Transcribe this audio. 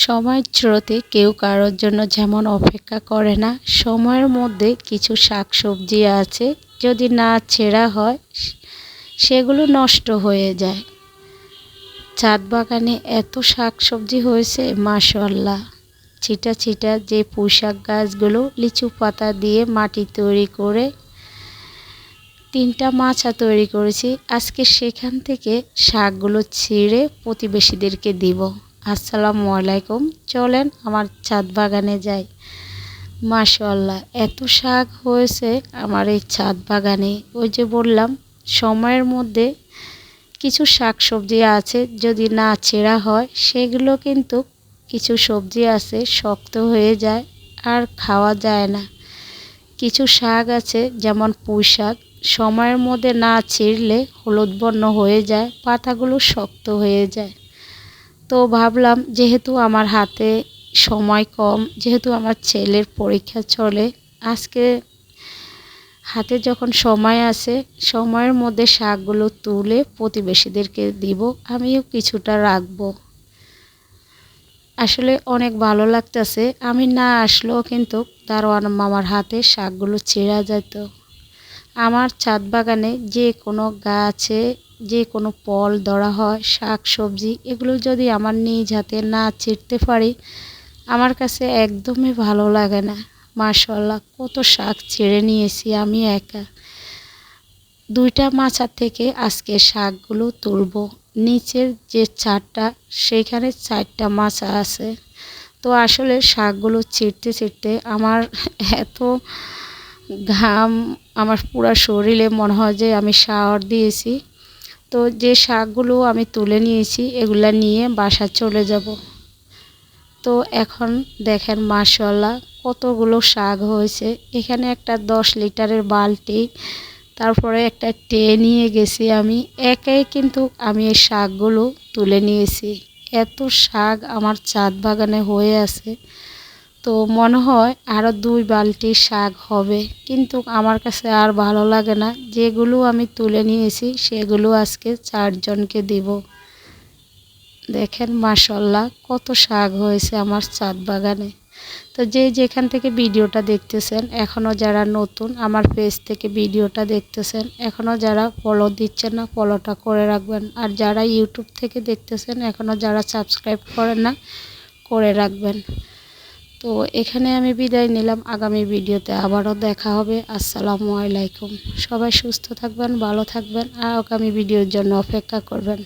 সময়ের স্রোতে কেউ কারোর জন্য যেমন অপেক্ষা করে না, সময়ের মধ্যে কিছু শাকসবজি আছে, যদি না ছেঁড়া হয়, সেগুলো নষ্ট হয়ে যায়। ছাদ বাগানে এত শাকসবজি হয়েছে মাশাল্লাহ ছিটা ছিটা যে পুঁইশাক গাছগুলো লিচু পাতা দিয়ে মাটি তৈরি করে, তিনটা মাছা তৈরি করেছি, আজকে সেখান থেকে শাকগুলো ছিঁড়ে প্রতিবেশীদেরকে দিব। আসসালামু আলাইকুম চলেন আমার ছাদ বাগানে যাই। মাশাল্লাহ এত শাক হয়েছে আমার এই ছাদ বাগানে। ওই যে বললাম, সময়ের মধ্যে কিছু শাক সবজি আছে, যদি না ছেঁড়া হয়, সেগুলো কিন্তু কিছু সবজি আছে, শক্ত হয়ে যায় আর খাওয়া যায় না। কিছু শাক আছে, যেমন পুঁই শাক। সময়ের মধ্যে না ছিঁড়লে হলুদ বর্ণ হয়ে যায়, পাতাগুলো শক্ত হয়ে যায়। তো ভাবলাম যেহেতু আমার হাতে সময় কম, যেহেতু আমার ছেলের পরীক্ষা চলে, আজকে হাতে যখন সময় আছে, সময়ের মধ্যে শাকগুলো তুলে প্রতিবেশীদেরকে দিব, আমিও কিছুটা রাখব। আসলে অনেক ভালো লাগতেছে, আমি না আসলেও কিন্তু দারোয়ান মামার হাতে শাকগুলো ছেঁড়া যেত। আমার ছাদ বাগানে যে কোনো গাছে যে কোনো ফল, ধরা হয়, শাক, সবজি, এগুলো যদি আমার নিজ হাতে না ছিঁড়তে পারি, আমার কাছে একদমই ভালো লাগে না। মাশাল্লাহ কত শাক ছেড়ে নিয়েছি আমি একা। দুইটা মাছার থেকে আজকে শাকগুলো তুলব। নিচের যে চারটা সেইখানে চারটা মাছা আছে। তো আসলে শাকগুলো ছিঁড়তে ছিঁড়তে আমার এত ঘাম, আমার পুরো শরীরে মনে হয় যে আমি শাওয়ার দিয়েছি। তো যে শাকগুলো আমি তুলে নিয়েছি, এগুলা নিয়ে বাসা চলে যাব। তো এখন দেখেন মাশাল্লাহ কতগুলো শাক হয়েছে। এখানে একটা দশ লিটারের বালতি, তারপরে একটা টে নিয়ে গেছি আমি। একাই কিন্তু আমি এই শাকগুলো তুলে নিয়েছি। এত শাক আমার চাঁদ বাগানে হয়ে আছে। তো মনে হয় আরও দুই বালতি শাক হবে। কিন্তু আমার কাছে আর ভালো লাগে না। যেগুলো আমি তুলে নিয়েছি, সেগুলো আজকে চারজনকে দিব। দেখেন মাসাল্লাহ কত শাক হয়েছে আমার চাঁদ বাগানে। তো যে যেখান থেকে ভিডিওটা দেখতেছেন এখনও যারা নতুন আমার পেজ থেকে ভিডিওটা দেখতেছেন এখনও যারা ফলো দিচ্ছেন না, ফলোটা করে রাখবেন। আর যারা ইউটিউব থেকে দেখতেছেন এখনও যারা সাবস্ক্রাইব করেন না, করে রাখবেন। তো এখানে আমি বিদায় নিলাম। আগামী ভিডিওতে আবারও দেখা হবে। আসসালামু আলাইকুম। সবাই সুস্থ থাকবেন, ভালো থাকবেন, আর আগামী ভিডিওর জন্য অপেক্ষা করবেন।